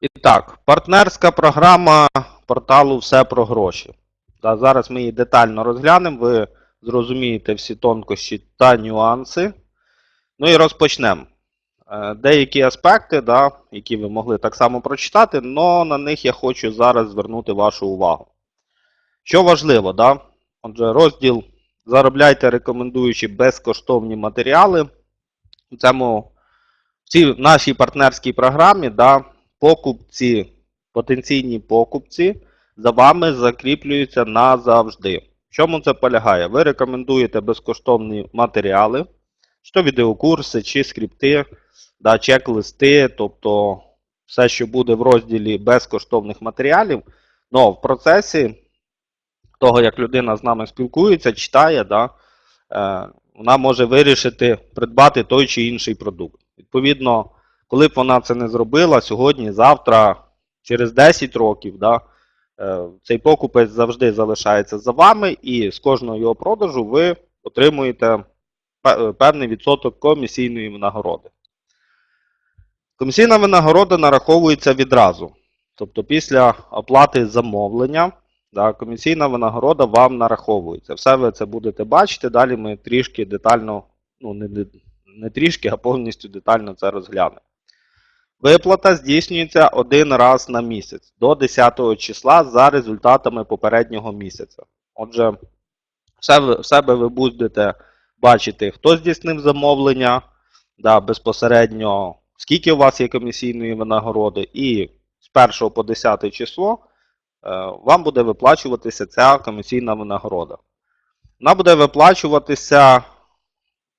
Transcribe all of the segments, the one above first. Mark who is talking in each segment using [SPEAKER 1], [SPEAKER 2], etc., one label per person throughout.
[SPEAKER 1] І так, партнерська програма порталу Все про гроші. Та зараз ми її детально розглянемо, ви зрозумієте всі тонкощі та нюанси. Ну і розпочнемо. Е, Деякі аспекти, да, які ви могли так само прочитати, але на них я хочу зараз звернути вашу увагу. Що важливо, да? Отже, розділ Заробляйте рекомендуючи безкоштовні матеріали. У цьому в цій нашій партнерській програмі да, покупці, потенційні покупці за вами закріплюються назавжди. В чому це полягає? Ви рекомендуєте безкоштовні матеріали, то відеокурси, чи скрипти, да, чек-листи, тобто все, що буде в розділі безкоштовних матеріалів. Но в процесі того, як людина з нами спілкується, читає, да, е, вона може вирішити придбати той чи інший продукт. Відповідно, коли б вона це не зробила сьогодні, завтра, через 10 років, да, е, цей покупець завжди залишається за вами, і з кожного його продажу ви отримуєте певний відсоток комісійної винагороди. Комісійна винагорода нараховується відразу. Тобто після оплати замовлення да, комісійна винагорода вам нараховується. Все ви це будете бачити. Далі ми трішки детально, ну не, не трішки, а повністю детально це розглянемо. Виплата здійснюється один раз на місяць до 10 числа за результатами попереднього місяця. Отже, в себе ви будете бачити, хто здійснив замовлення, да, безпосередньо скільки у вас є комісійної винагороди, і з 1 по 10 число е, вам буде виплачуватися ця комісійна винагорода. Вона буде виплачуватися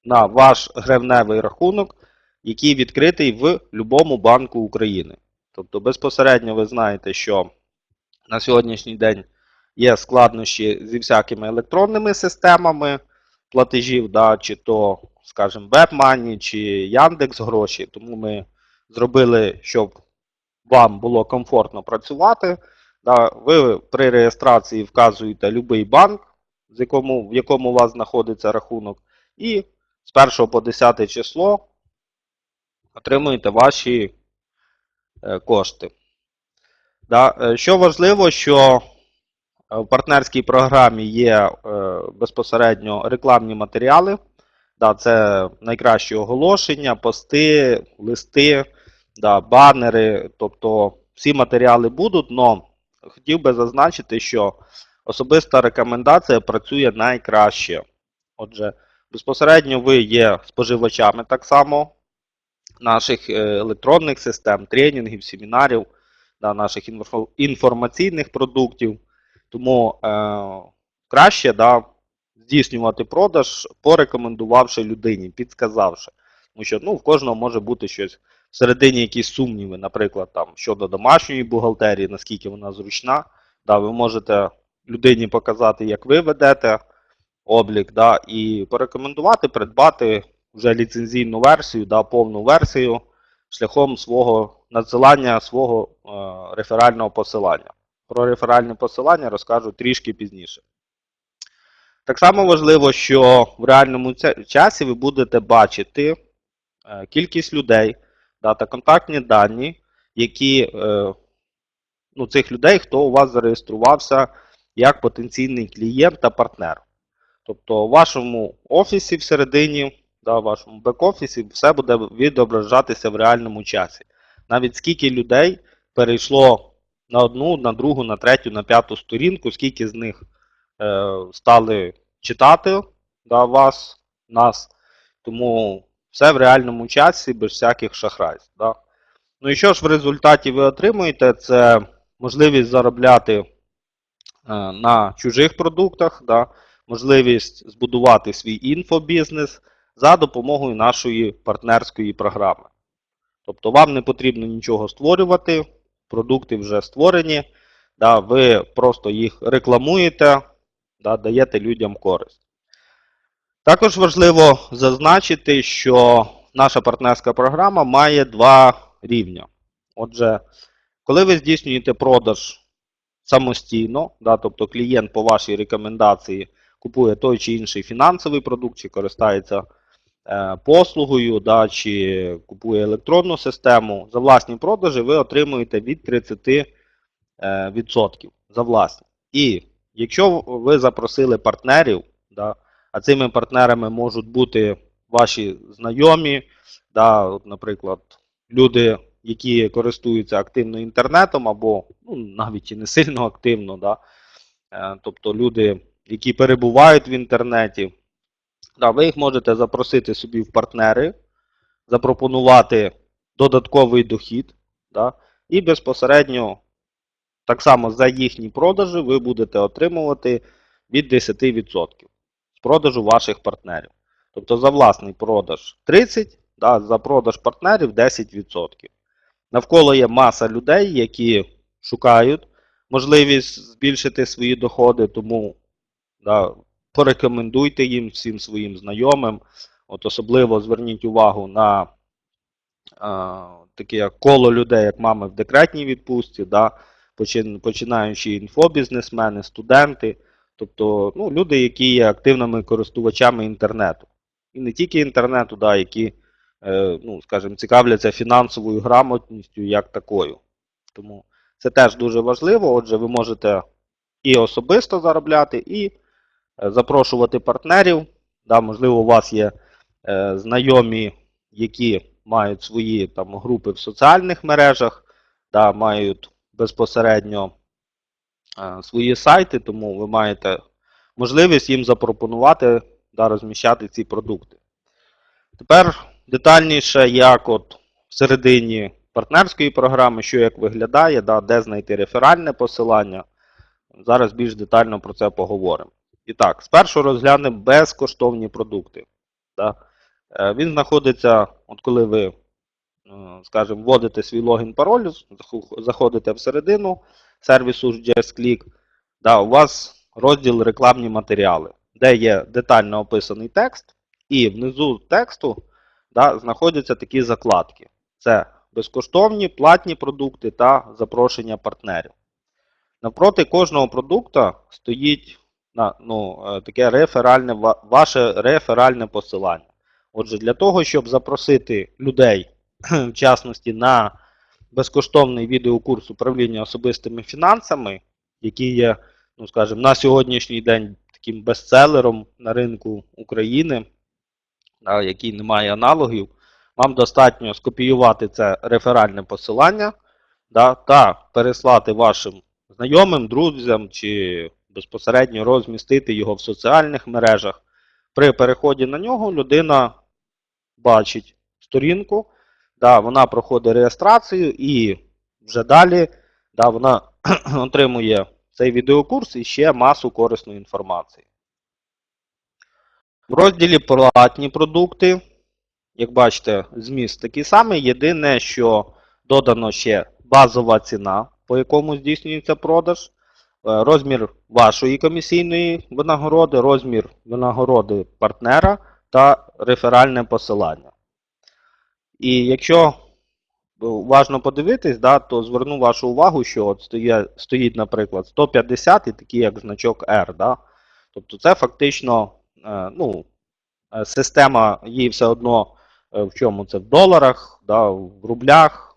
[SPEAKER 1] на ваш гривневий рахунок, який відкритий в будь-якому банку України. Тобто безпосередньо ви знаєте, що на сьогоднішній день є складнощі зі всякими електронними системами платежів, да, чи то, скажімо, WebMoney, чи Яндекс гроші. Тому ми зробили, щоб вам було комфортно працювати. Да, ви при реєстрації вказуєте будь-який банк, в якому у вас знаходиться рахунок, і з 1 по 10 число отримуєте ваші е, кошти. Е, що важливо, що е, в партнерській програмі є безпосередньо рекламні матеріали. Це найкращі оголошення, пости, листи, да, банери, тобто всі матеріали будуть, але хотів би зазначити, що особиста рекомендація працює найкраще. Отже, безпосередньо ви є споживачами так само наших е, електронних систем, тренінгів, семінарів, да, наших інформаційних продуктів. Тому е, краще да, здійснювати продаж, порекомендувавши людині, підсказавши. Тому що ну, в кожного може бути щось всередині якісь сумніви, наприклад, там, щодо домашньої бухгалтерії, наскільки вона зручна. Да, ви можете людині показати, як ви ведете облік, да, і порекомендувати придбати вже ліцензійну версію, да, повну версію шляхом свого надсилання свого е, реферального посилання. Про реферальне посилання розкажу трішки пізніше. Так само важливо, що в реальному часі ви будете бачити е, кількість людей да, та контактні дані, які е, ну, цих людей, хто у вас зареєструвався як потенційний клієнт та партнер. Тобто у вашому офісі всередині, да, в вашому бек-офісі все буде відображатися в реальному часі. Навіть скільки людей перейшло на одну, на другу, на третю, на п'яту сторінку, скільки з них е, стали читати да, вас, нас. Тому все в реальному часі, без всяких шахрайств. Да. Ну і що ж в результаті ви отримуєте? Це можливість заробляти е, на чужих продуктах, да, можливість збудувати свій інфобізнес за допомогою нашої партнерської програми. Тобто вам не потрібно нічого створювати, продукти вже створені, да, ви просто їх рекламуєте, да, даєте людям користь. Також важливо зазначити, що наша партнерська програма має два рівня. Отже, коли ви здійснюєте продаж самостійно, да, тобто клієнт по вашій рекомендації купує той чи інший фінансовий продукт чи користається послугою, да, чи купує електронну систему, за власні продажі ви отримуєте від 30% е, за власні. І якщо ви запросили партнерів, да, а цими партнерами можуть бути ваші знайомі, да, от, наприклад, люди, які користуються активно інтернетом, або ну, навіть і не сильно активно, да, е, тобто люди, які перебувають в інтернеті, да, ви їх можете запросити собі в партнери, запропонувати додатковий дохід, да, і безпосередньо так само за їхні продажі ви будете отримувати від 10% з продажу ваших партнерів. Тобто за власний продаж 30%, да, за продаж партнерів 10%. Навколо є маса людей, які шукають можливість збільшити свої доходи, тому да, порекомендуйте їм всім своїм знайомим. От особливо зверніть увагу на а, таке коло людей, як мами в декретній відпустці, да, починаючи інфобізнесмени, студенти, тобто ну, люди, які є активними користувачами інтернету. І не тільки інтернету, да, які, е, ну, скажімо, цікавляться фінансовою грамотністю як такою. Тому це теж дуже важливо. Отже, ви можете і особисто заробляти, і е, запрошувати партнерів. Да, можливо, у вас є е, знайомі, які мають свої там, групи в соціальних мережах, да, мають безпосередньо е, свої сайти, тому ви маєте можливість їм запропонувати да, розміщати ці продукти. Тепер детальніше, як от всередині партнерської програми, що як виглядає, да, де знайти реферальне посилання. Зараз більш детально про це поговоримо. І так, спершу розглянемо безкоштовні продукти. Да. Е, Він знаходиться, от коли ви, е, скажімо, вводите свій логін пароль, заходите всередину сервісу JustClick, да, у вас розділ рекламні матеріали, де є детально описаний текст, і внизу тексту да, знаходяться такі закладки. Це безкоштовні, платні продукти та запрошення партнерів. Навпроти кожного продукту стоїть на, ну, е, таке реферальне, ваше реферальне посилання. Отже, для того, щоб запросити людей, в частності на безкоштовний відеокурс управління особистими фінансами, який є, ну скажімо, на сьогоднішній день таким бестселером на ринку України, да, який не має аналогів, вам достатньо скопіювати це реферальне посилання да, та переслати вашим знайомим, друзям чи безпосередньо розмістити його в соціальних мережах. При переході на нього людина бачить сторінку, да, вона проходить реєстрацію і вже далі да, вона отримує цей відеокурс і ще масу корисної інформації. В розділі платні продукти, як бачите, зміст такий самий. Єдине, що додано ще базова ціна, по якому здійснюється продаж, розмір вашої комісійної винагороди, розмір винагороди партнера та реферальне посилання. І якщо уважно подивитись, да, то зверну вашу увагу, що от стоїть, наприклад, 150 і такий як значок R. Да? Тобто це фактично е, ну, е, система її все одно е, в чому це в доларах, да, в рублях.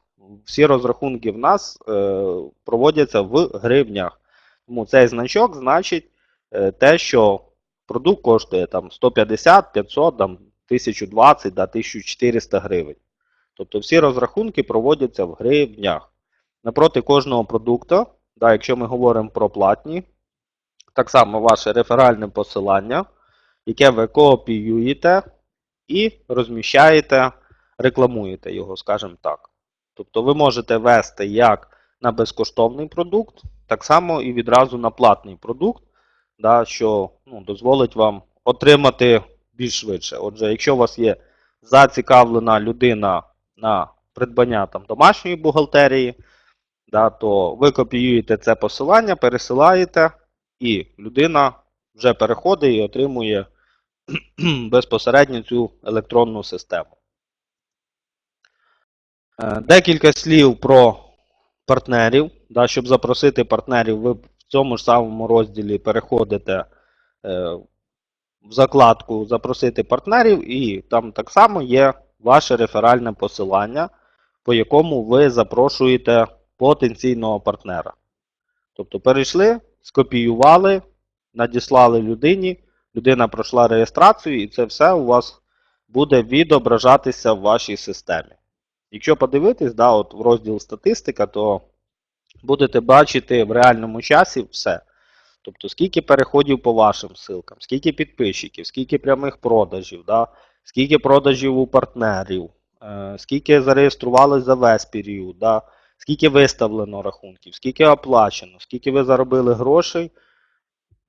[SPEAKER 1] Всі розрахунки в нас е, проводяться в гривнях. Тому цей значок значить е, те, що продукт коштує там 150, 500, там, 1020, да, 1400 гривень. Тобто всі розрахунки проводяться в гривнях. Напроти кожного продукту, да, якщо ми говоримо про платні, так само ваше реферальне посилання, яке ви копіюєте і розміщаєте, рекламуєте його, скажімо так. Тобто ви можете вести як на безкоштовний продукт, так само і відразу на платний продукт, да, що ну, дозволить вам отримати більш швидше. Отже, якщо у вас є зацікавлена людина на придбання там, домашньої бухгалтерії, да, то ви копіюєте це посилання, пересилаєте, і людина вже переходить і отримує безпосередньо цю електронну систему. Е, Декілька слів про партнерів. Да, щоб запросити партнерів, ви в цьому ж самому розділі переходите е, в закладку запросити партнерів, і там так само є ваше реферальне посилання, по якому ви запрошуєте потенційного партнера. Тобто перейшли, скопіювали, надіслали людині, людина пройшла реєстрацію, і це все у вас буде відображатися в вашій системі. Якщо подивитись, да, от в розділ статистика, то будете бачити в реальному часі все. Тобто, скільки переходів по вашим ссылкам, скільки підписчиків, скільки прямих продажів, да, скільки продажів у партнерів, е, скільки зареєстрували за весь період, да, скільки виставлено рахунків, скільки оплачено, скільки ви заробили грошей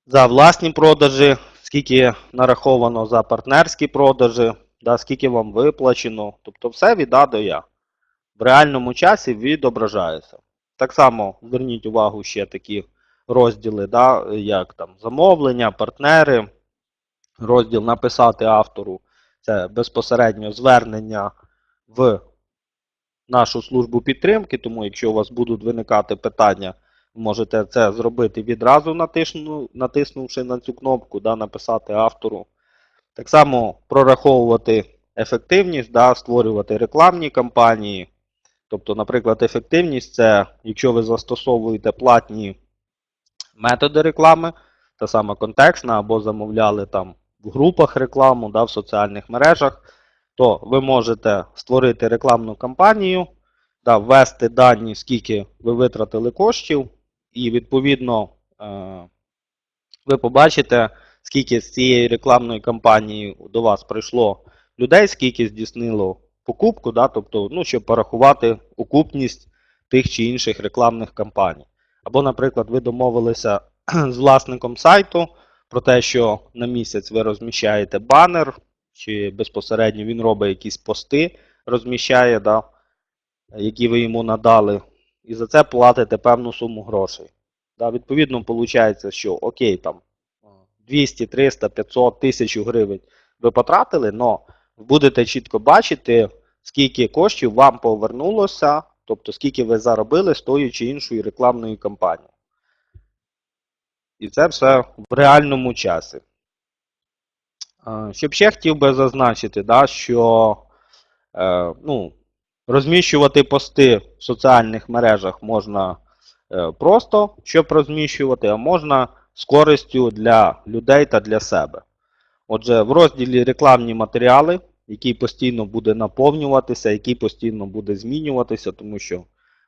[SPEAKER 1] за власні продажі, скільки нараховано за партнерські продажі, да, скільки вам виплачено. Тобто все від А до Я. В реальному часі відображається. Так само зверніть увагу ще такі розділи, да, як там замовлення, партнери, розділ написати автору. Це безпосередньо звернення в нашу службу підтримки, тому якщо у вас будуть виникати питання, можете це зробити відразу натисну, натиснувши на цю кнопку, да, написати автору. Так само прораховувати ефективність, да, створювати рекламні кампанії. Тобто, наприклад, ефективність це, якщо ви застосовуєте платні методи реклами, та сама контекстна, або замовляли там в групах рекламу, да, в соціальних мережах, то ви можете створити рекламну кампанію, да, ввести дані, скільки ви витратили коштів, і відповідно е, ви побачите, скільки з цієї рекламної кампанії до вас прийшло людей, скільки здійснило покупку, да, тобто, ну, щоб порахувати окупність тих чи інших рекламних кампаній. Або, наприклад, ви домовилися з власником сайту про те, що на місяць ви розміщаєте банер, чи безпосередньо він робить якісь пости, розміщає, да, які ви йому надали, і за це платите певну суму грошей. Да, відповідно, виходить, що окей, там 200, 300, 500, 1000 гривень ви потратили, але будете чітко бачити, скільки коштів вам повернулося, тобто скільки ви заробили з тої чи іншої рекламної кампанії. І це все в реальному часі. Щоб ще хотів би зазначити, да, що е, ну, розміщувати пости в соціальних мережах можна е, просто, щоб розміщувати, а можна з користю для людей та для себе. Отже, в розділі рекламні матеріали, який постійно буде наповнюватися, який постійно буде змінюватися, тому що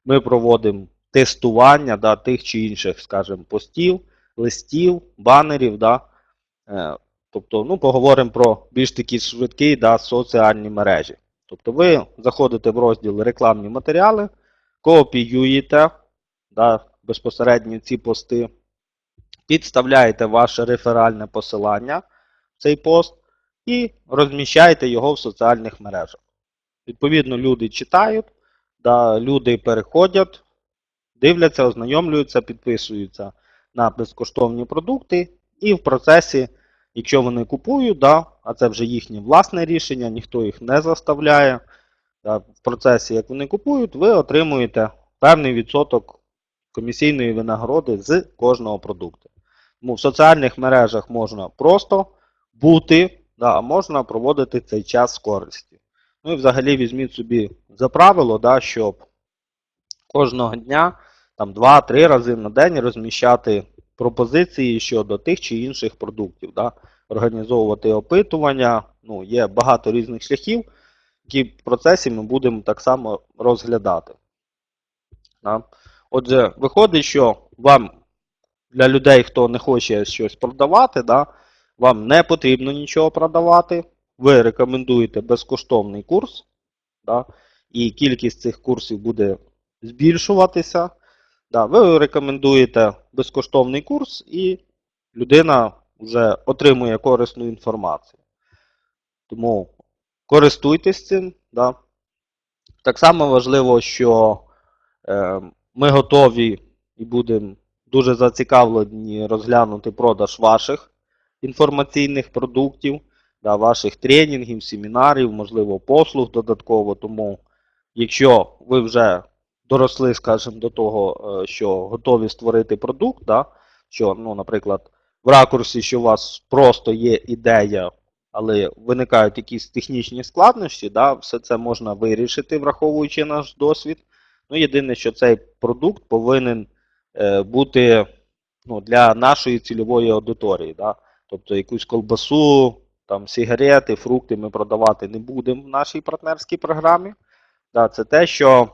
[SPEAKER 1] ми проводимо тестування да, тих чи інших, скажімо, постів, листів, банерів. Да, е, Тобто, ну, поговоримо про більш такі швидкі да, соціальні мережі. Тобто ви заходите в розділ рекламні матеріали, копіюєте да, безпосередньо ці пости, підставляєте ваше реферальне посилання цей пост і розміщаєте його в соціальних мережах. Відповідно, люди читають, да, люди переходять, дивляться, ознайомлюються, підписуються на безкоштовні продукти і в процесі. Якщо вони купують, да, а це вже їхнє власне рішення, ніхто їх не заставляє. Да, в процесі, як вони купують, ви отримуєте певний відсоток комісійної винагороди з кожного продукту. Тому в соціальних мережах можна просто бути, да, можна проводити цей час з користю. Ну і взагалі візьміть собі за правило, да, щоб кожного дня там 2-3 рази на день розміщати пропозиції щодо тих чи інших продуктів, да? організовувати опитування. Ну, Є багато різних шляхів, які в процесі ми будемо так само розглядати. Да? Отже, виходить, що вам для людей, хто не хоче щось продавати, да, вам не потрібно нічого продавати. Ви рекомендуєте безкоштовний курс, да, і кількість цих курсів буде збільшуватися. Да, ви рекомендуєте безкоштовний курс, і людина вже отримує корисну інформацію. Тому користуйтесь цим. Да. Так само важливо, що е, ми готові і будемо дуже зацікавлені розглянути продаж ваших інформаційних продуктів, да, ваших тренінгів, семінарів, можливо, послуг додатково. Тому, якщо ви вже доросли, скажімо, до того, е, що готові створити продукт, да, що, ну, наприклад, в ракурсі, що у вас просто є ідея, але виникають якісь технічні складнощі, да, все це можна вирішити, враховуючи наш досвід. Ну, єдине, що цей продукт повинен е, бути ну, для нашої цільової аудиторії. Да? Тобто якусь колбасу, там, сигарети, фрукти ми продавати не будемо в нашій партнерській програмі. Да, це те, що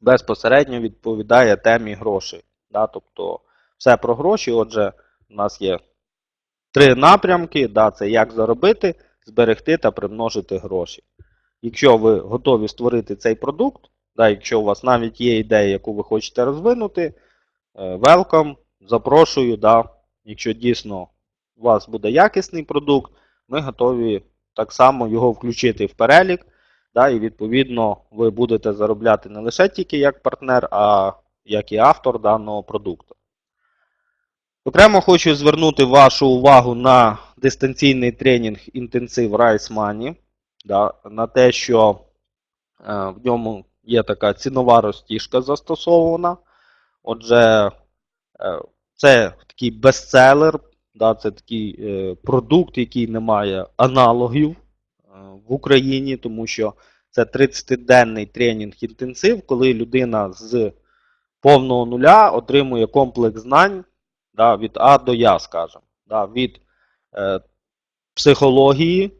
[SPEAKER 1] безпосередньо відповідає темі грошей. Да? Тобто все про гроші. Отже, у нас є три напрямки: да, це як заробити, зберегти та примножити гроші. Якщо ви готові створити цей продукт, да, якщо у вас навіть є ідея, яку ви хочете розвинути, е, welcome, запрошую. Да, якщо дійсно у вас буде якісний продукт, ми готові так само його включити в перелік. Да, і відповідно ви будете заробляти не лише тільки як партнер, а як і автор даного продукту. Окремо хочу звернути вашу увагу на дистанційний тренінг інтенсив Rise Money, да, на те, що е, в ньому є така цінова розтіжка застосована. Отже, е, це такий бестселер, да, це такий е, продукт, який не має аналогів е, в Україні, тому що це 30-денний тренінг інтенсив, коли людина з повного нуля отримує комплекс знань да, від А до Я, скажімо, да, від е, психології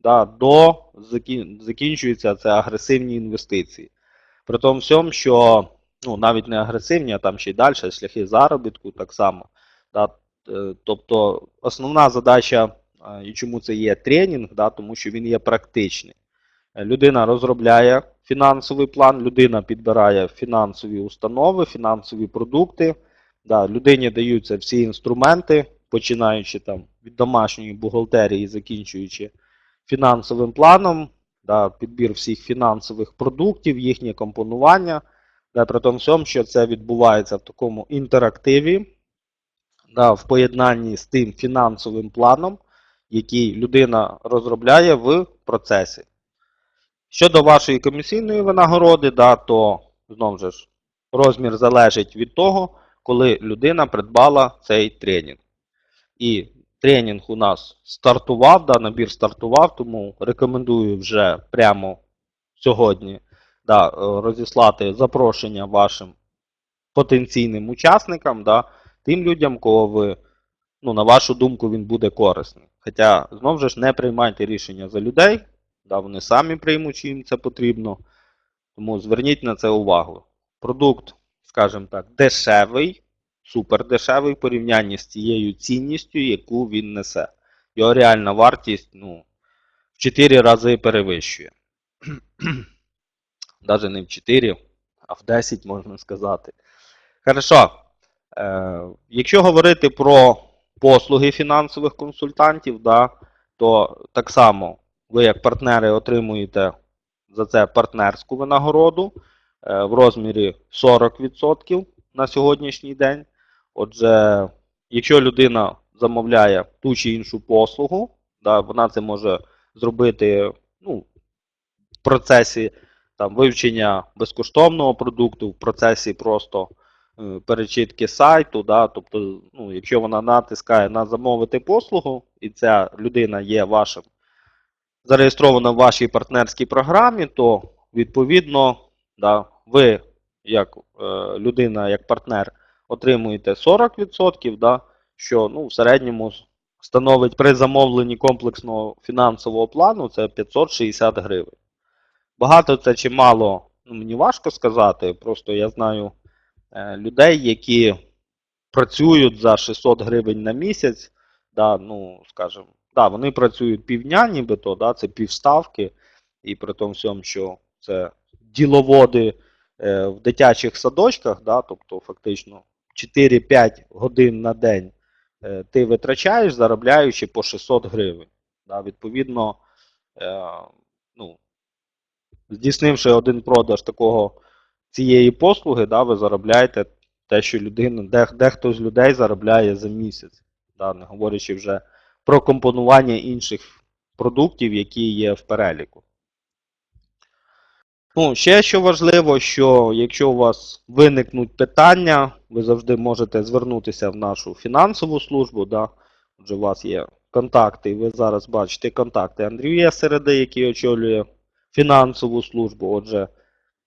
[SPEAKER 1] да, до закін- закінчується це агресивні інвестиції. При тому всьому, що ну, навіть не агресивні, а там ще й далі шляхи заробітку так само. Да, тобто основна задача, е, і чому це є тренінг, да, тому що він є практичний. Е, Людина розробляє фінансовий план, людина підбирає фінансові установи, фінансові продукти. Да, людині даються всі інструменти, починаючи там від домашньої бухгалтерії, закінчуючи фінансовим планом, да, підбір всіх фінансових продуктів, їхнє компонування. Да, при тому всьому, що це відбувається в такому інтерактиві, да, в поєднанні з тим фінансовим планом, який людина розробляє в процесі. Щодо вашої комісійної винагороди, да, то знову ж розмір залежить від того, коли людина придбала цей тренінг. І тренінг у нас стартував, да, набір стартував, тому рекомендую вже прямо сьогодні да, розіслати запрошення вашим потенційним учасникам, да, тим людям, кого ви, ну, на вашу думку, він буде корисний. Хоча, знову ж не приймайте рішення за людей, да, вони самі приймуть, чи їм це потрібно. Тому зверніть на це увагу. Продукт, скажімо так, дешевий, супер дешевий в порівнянні з тією цінністю, яку він несе. Його реальна вартість ну, в 4 рази перевищує. Навіть не в 4, а в 10 можна сказати. Хорошо. Е, якщо говорити про послуги фінансових консультантів, да, то так само ви як партнери отримуєте за це партнерську винагороду е, в розмірі 40% на сьогоднішній день. Отже, якщо людина замовляє ту чи іншу послугу, да, вона це може зробити ну, в процесі там, вивчення безкоштовного продукту, в процесі просто перечитки сайту. Да, тобто, ну, якщо вона натискає на замовити послугу, і ця людина є вашим зареєстрована в вашій партнерській програмі, то відповідно да, ви, як е, людина, як партнер, отримуєте 40%, да, що ну, в середньому становить при замовленні комплексного фінансового плану це 560 гривень. Багато це чи мало, ну, мені важко сказати. Просто я знаю е, людей, які працюють за 600 гривень на місяць. Да, ну, скажімо, да, вони працюють півдня, нібито, да, це півставки, і при тому всьому, що це діловоди е, в дитячих садочках, да, тобто фактично 4-5 годин на день е, ти витрачаєш, заробляючи по 600 гривень. Да, відповідно, е, ну, здійснивши один продаж такого цієї послуги, да, ви заробляєте те, що людина, де, дехто з людей заробляє за місяць, да, не говорячи вже про компонування інших продуктів, які є в переліку. Ну, ще що важливо, що якщо у вас виникнуть питання, ви завжди можете звернутися в нашу фінансову службу. Да? Отже, у вас є контакти, і ви зараз бачите контакти Андрія Середи, який очолює фінансову службу. Отже,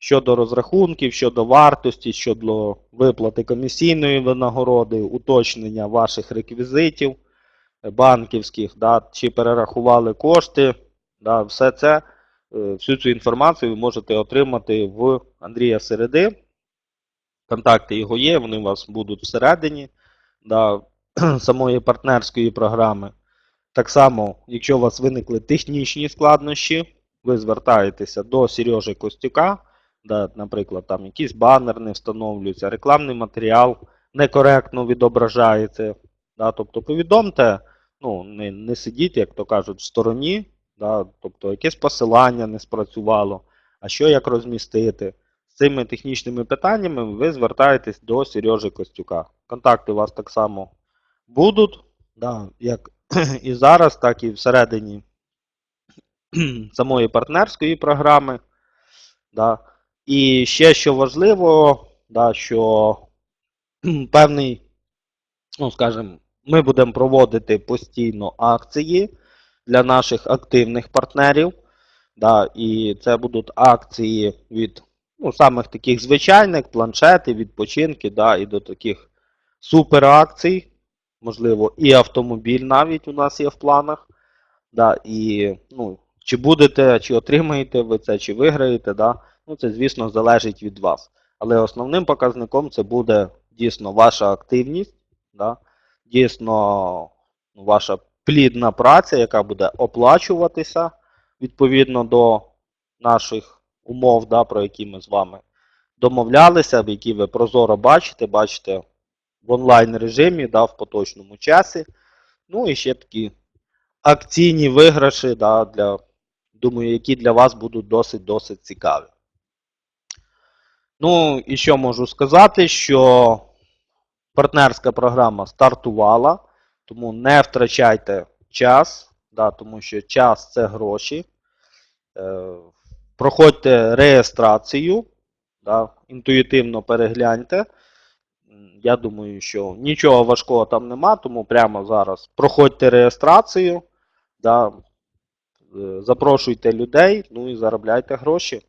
[SPEAKER 1] щодо розрахунків, щодо вартості, щодо виплати комісійної винагороди, уточнення ваших реквізитів е, банківських, да, чи перерахували кошти, да, все це, е, всю цю інформацію ви можете отримати в Андрія Середи. Контакти його є, вони у вас будуть всередині да, самої партнерської програми. Так само, якщо у вас виникли технічні складнощі, ви звертаєтеся до Сережі Костюка, да, наприклад, там якийсь банер не встановлюється, рекламний матеріал некоректно відображається. Да, тобто повідомте, ну, не, не сидіть, як то кажуть, в стороні, да, тобто якесь посилання не спрацювало, а що як розмістити. З цими технічними питаннями ви звертаєтесь до Сережі Костюка. Контакти у вас так само будуть, да, як і зараз, так і всередині самої партнерської програми. Да. І ще що важливо, да, що певний, ну скажімо, ми будемо проводити постійно акції для наших активних партнерів. Да, і це будуть акції від ну, самих таких звичайних планшети, відпочинки, да, і до таких суперакцій. Можливо, і автомобіль навіть у нас є в планах. Да, і, ну, чи будете, чи отримаєте ви це, чи виграєте, да, ну, це, звісно, залежить від вас. Але основним показником це буде дійсно ваша активність, да, дійсно ну, ваша плідна праця, яка буде оплачуватися відповідно до наших умов, да, про які ми з вами домовлялися, які ви прозоро бачите, бачите в онлайн режимі, да, в поточному часі. Ну і ще такі акційні виграші, да, для, думаю, які для вас будуть досить-досить цікаві. Ну, і що можу сказати, що партнерська програма стартувала, тому не втрачайте час, да, тому що час це гроші. Е, проходьте реєстрацію, да, інтуїтивно перегляньте. Я думаю, що нічого важкого там нема, тому прямо зараз проходьте реєстрацію, да, е, запрошуйте людей, ну і заробляйте гроші.